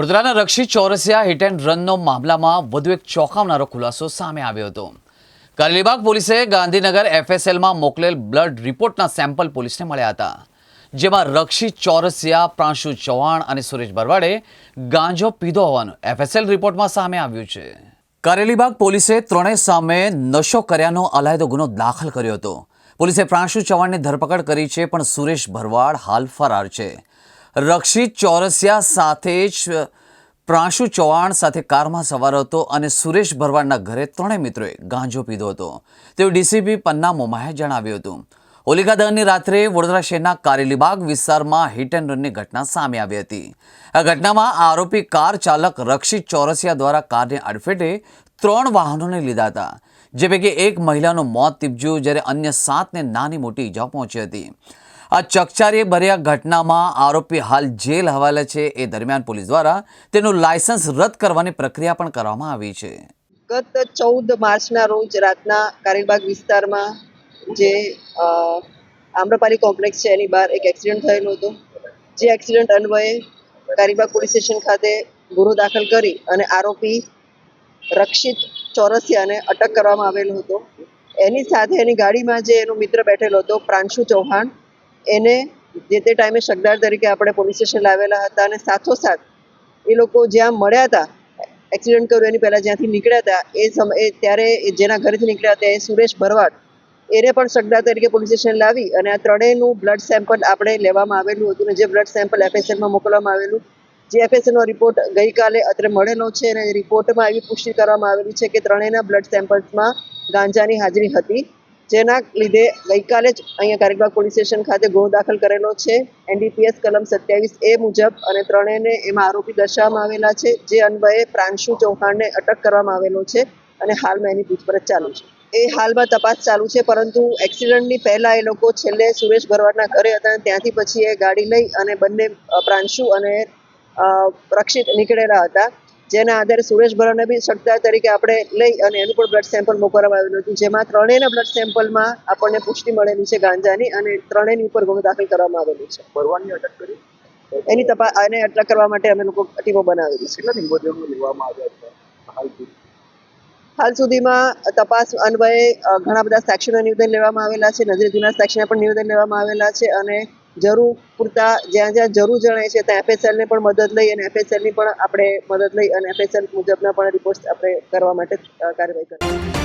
વડોદરાના રક્ષિત Chaurasia hit and રનનો મામલામાં વધુ એક ચોંકાવનારો ખુલાસો સામે આવ્યો હતો. કાલીબાગ પોલીસે ગાંધીનગર એફએસએલમાં મોકલેલ બ્લડ રિપોર્ટના સેમ્પલ પોલીસને મળ્યા હતા. જેમાં રક્ષિત ચોરસિયા, પ્રાંશુ ચૌહાણ અને સુરેશ બરવાડે ગાંજો પીધો હોવાનું એફએસએલ રિપોર્ટમાં સામે આવ્યું છે. કારેલીબાગ પોલીસે ત્રણેય સામે નશો કર્યાનો અલાયદો ગુનો દાખલ કર્યો હતો. પોલીસે પ્રાંશુ ચૌહાણની ધરપકડ કરી છે, પણ સુરેશ ભરવાડ હાલ ફરાર છે. રક્ષિત ચોરસિયા સાથે જ પ્રાંશુ ચૌહાણ સાથે કારમાં સવાર હતો અને સુરેશ ભરવાડના ઘરે ત્રણેય મિત્રોએ ગાંજો પીધો હતો. તેવું ડીસીપી પન્ના મોમાએ જણાવ્યું હતું. હોલિકા દહનની રાત્રે વડોદરા શહેરના કારેલીબાગ વિસ્તારમાં હિટ એન્ડ રનની ઘટના સામે આવી હતી. આ ઘટનામાં આરોપી કાર ચાલક રક્ષિત ચોરસિયા દ્વારા કારની અડફેટે ત્રણ વાહનોને લીધા હતા, જે પૈકી એક મહિલાનું મોત નીપજ્યું, જ્યારે અન્ય સાતને નાની મોટી ઇજાઓ પહોંચી હતી. આ ચકચારી ભર્યા ઘટનામાં આરોપી હાલ જેલ હવાલે છે. એ દરમિયાન પોલીસ દ્વારા તેનું લાયસન્સ રદ કરવાની પ્રક્રિયા પણ કરવામાં આવી છે. ગત ચૌદ માર્ચના રોજ રાતના કારેલબાગ વિસ્તારમાં જે આમ્રપાલી કોમ્પ્લેક્સ છે, એની બહાર એક એક્સિડન્ટ થયેલો હતો. જે એક્સિડન્ટ અન્વયે કારેલબાગ પોલીસ સ્ટેશન ખાતે ગુનો દાખલ કરી અને આરોપી રક્ષિત ચોરસિયાને અટક કરવામાં આવેલો હતો. એની સાથે એની ગાડીમાં જે એનો મિત્ર બેઠેલો હતો, પ્રાંશુ ચૌહાણ એને જે તે ટાઈમે શકદાર તરીકે આપણે પોલીસ સ્ટેશન લાવેલા હતા અને સાથોસાથ એ લોકો જ્યાં મળ્યા હતા એક્સિડન્ટ કર્યું, એની પહેલાં જ્યાંથી નીકળ્યા હતા, એ સમયે ત્યારે જેના ઘરેથી નીકળ્યા હતા એ સુરેશ ભરવાડ. એને પણ શકદાર તરીકે પોલીસ સ્ટેશન લાવી અને આ ત્રણેયનું બ્લડ સેમ્પલ આપણે લેવામાં આવેલું હતું ને જે બ્લડ સેમ્પલ એફએસએલમાં મોકલવામાં આવેલું, જે એફએસએલનો રિપોર્ટ ગઈકાલે અત્રે મળેલો છે અને રિપોર્ટમાં એવી પુષ્ટિ કરવામાં આવેલી છે કે ત્રણેયના બ્લડ સેમ્પલ્સમાં ગાંજાની હાજરી હતી. જેના લીધે ગઈકાલે જ અહીંયા કારેકબાગ પોલીસ સ્ટેશન ખાતે ગુનો દાખલ કરેલો છે. એનડીપીએસ કલમ સત્યાવીસ એ મુજબ અને ત્રણેયને એમાં આરોપી દર્શાવવામાં આવેલા છે, જે અન્વયે પ્રાંશુ ચૌહાણને અટક કરવામાં આવેલો છે અને હાલમાં એની પૂછપરછ ચાલુ છે. એ હાલમાં તપાસ ચાલુ છે, પરંતુ એક્સિડન્ટની પહેલા એ લોકો છેલ્લે સુરેશ ભરવાડના ઘરે હતા અને ત્યાંથી પછી એ ગાડી લઈ અને બંને પ્રાંશુ અને રક્ષિત નીકળેલા હતા. જેના આધારે સુરેશ ભરવાડને બી સત્તા તરીકે આપણે લઈ અને એનું પણ બ્લડ સેમ્પલ મોકલવામાં આવેલું હતું. જેમાં ત્રણેયના બ્લડ સેમ્પલમાં આપણને પુષ્ટિ મળેલી છે ગાંજાની અને ત્રણેયની ઉપર ગુનો દાખલ કરવામાં આવેલું છે. ભરવાની અટક કરી? એની તપાસ એને અટક કરવા માટે અમે લોકો ટીમો બનાવેલી છે. કેટલા નિવેદનો લેવામાં આવ્યા છે? હાલ સુધીમાં તપાસ અન્વયે ઘણા બધા સેક્શનના નિવેદન લેવામાં આવેલા છે. નજરે જૂના સેક્શનના પણ નિવેદન લેવામાં આવેલા છે અને જરૂર પૂરતા જ્યાં જ્યાં જરૂર જણાય છે, ત્યાં એફએસએલને પણ મદદ લઈ અને એફએસએલની પણ આપણે મદદ લઈ અને એફએસએલ મુજબના પણ રિપોર્ટ્સ આપણે કરવા માટે કાર્યવાહી કરી